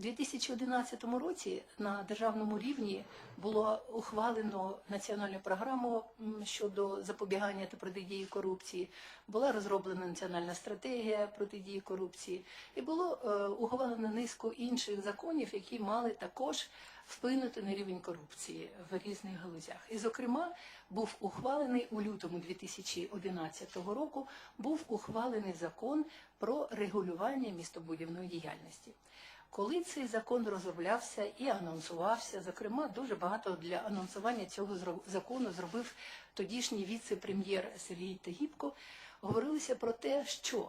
У 2011 році на державному рівні було ухвалено національну програму щодо запобігання та протидії корупції. Була розроблена національна стратегія протидії корупції, і було е, ухвалено низку інших законів, які мали також вплинути на рівень корупції в різних галузях. І, зокрема, був ухвалений у лютому 2011 року був ухвалений закон про регулювання містобудівної діяльності. Коли цей закон розроблявся і анонсувався, зокрема, дуже багато для анонсування цього закону зробив тодішній віце-прем'єр Сергій Тагібко, говорилося про те, що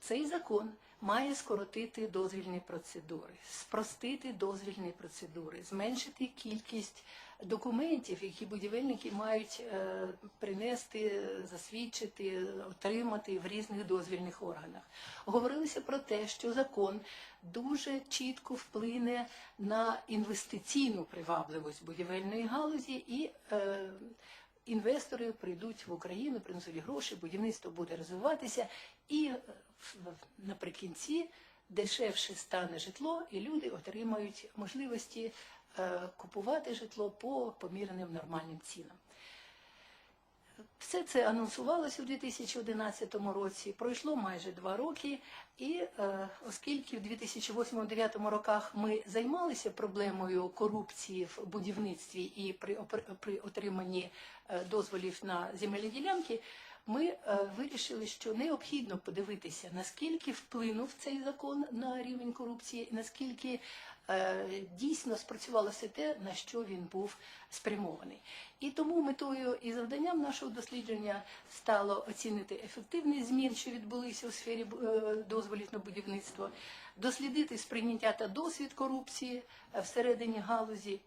цей закон має скоротити дозвільні процедури, спростити дозвільні процедури, зменшити кількість документів, які будівельники мають е, принести, засвідчити, отримати в різних дозвільних органах. Говорилося про те, що закон дуже чітко вплине на інвестиційну привабливість будівельної галузі і е, інвестори прийдуть в Україну, принесуть гроші, будівництво буде розвиватися, і е, наприкінці дешевше стане житло, і люди отримають можливості е, купувати житло по помірним нормальним цінам. Все це анонсувалося у 2011 році. Пройшло майже два роки, і е, оскільки в 2008-2009 роках ми займалися проблемою корупції в будівництві і при, при отриманні е, дозволів на земельні ділянки, ми е, вирішили, що необхідно подивитися, наскільки вплинув цей закон на рівень корупції, наскільки дійсно спрацювало все те, на що він був спрямований. І тому метою і завданням нашого дослідження стало оцінити ефективність змін, що відбулися у сфері е, дозволів на будівництво, дослідити сприйняття та досвід корупції е, всередині галузі,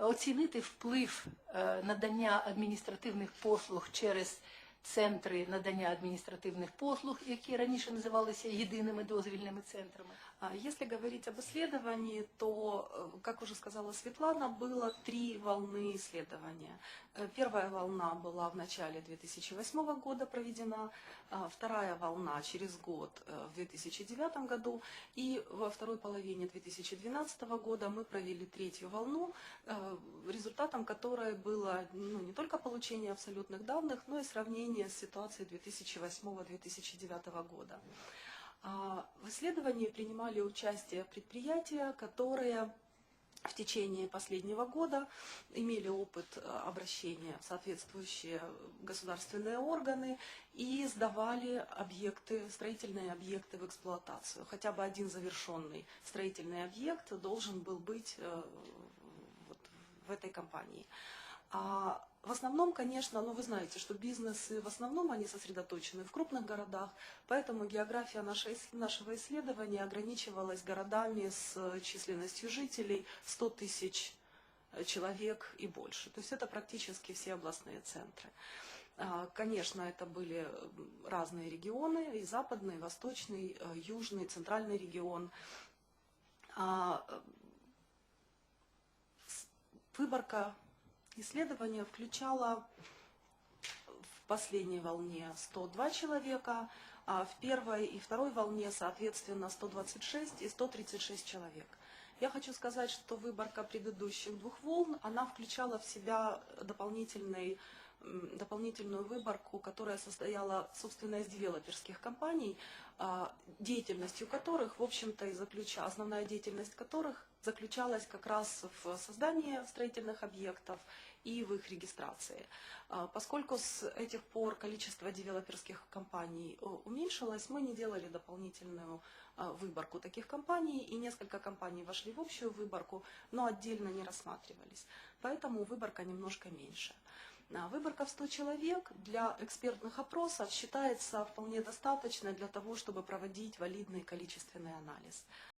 оцінити вплив е, надання адміністративних послуг через центри надання адміністративних послуг, які раніше називалися єдиними дозвільними центрами. А Если говорить об исследовании, то, э, как уже сказала Светлана, было три волны исследования. Э, Первая волна была в начале 2008 года проведена, а вторая волна через год э, в 2009 году, и во второй половине 2012 года мы провели третью волну, э, результатом которой было ну, не только получение абсолютных данных, но и сравнение с ситуацией 2008-2009 года. А, В исследовании принимали участие предприятия, которые в течение последнего года имели опыт э, обращения в соответствующие государственные органы и сдавали объекты, строительные объекты в эксплуатацию. Хотя бы один завершенный строительный объект должен был быть э, вот в этой компании. А в основном, конечно, ну вы знаете, что бизнесы в основном они сосредоточены в крупных городах, поэтому география нашего исследования ограничивалась городами с э, численностью жителей 100 тысяч э, человек и больше. То есть это практически все областные центры. А, Конечно, это были разные регионы, и западный, и восточный, э, южный, центральный регион. А, Выборка исследования включала в последней волне 102 человека, а в первой и второй волне, соответственно, 126 и 136 человек. Я хочу сказать, что выборка предыдущих двух волн, она включала в себя дополнительный, дополнительную выборку, которая состояла, собственно, из девелоперских компаний, а, деятельностью которых, в общем-то, и заключа, основная деятельность которых заключалась как раз в создании строительных объектов и в их регистрации. А, Поскольку с этих пор количество девелоперских компаний э, уменьшилось, мы не делали дополнительную а, выборку таких компаний, и несколько компаний вошли в общую выборку, но отдельно не рассматривались. Поэтому выборка немножко меньше. А, Выборка в 100 человек для экспертных опросов считается вполне достаточной для того, чтобы проводить валидный количественный анализ.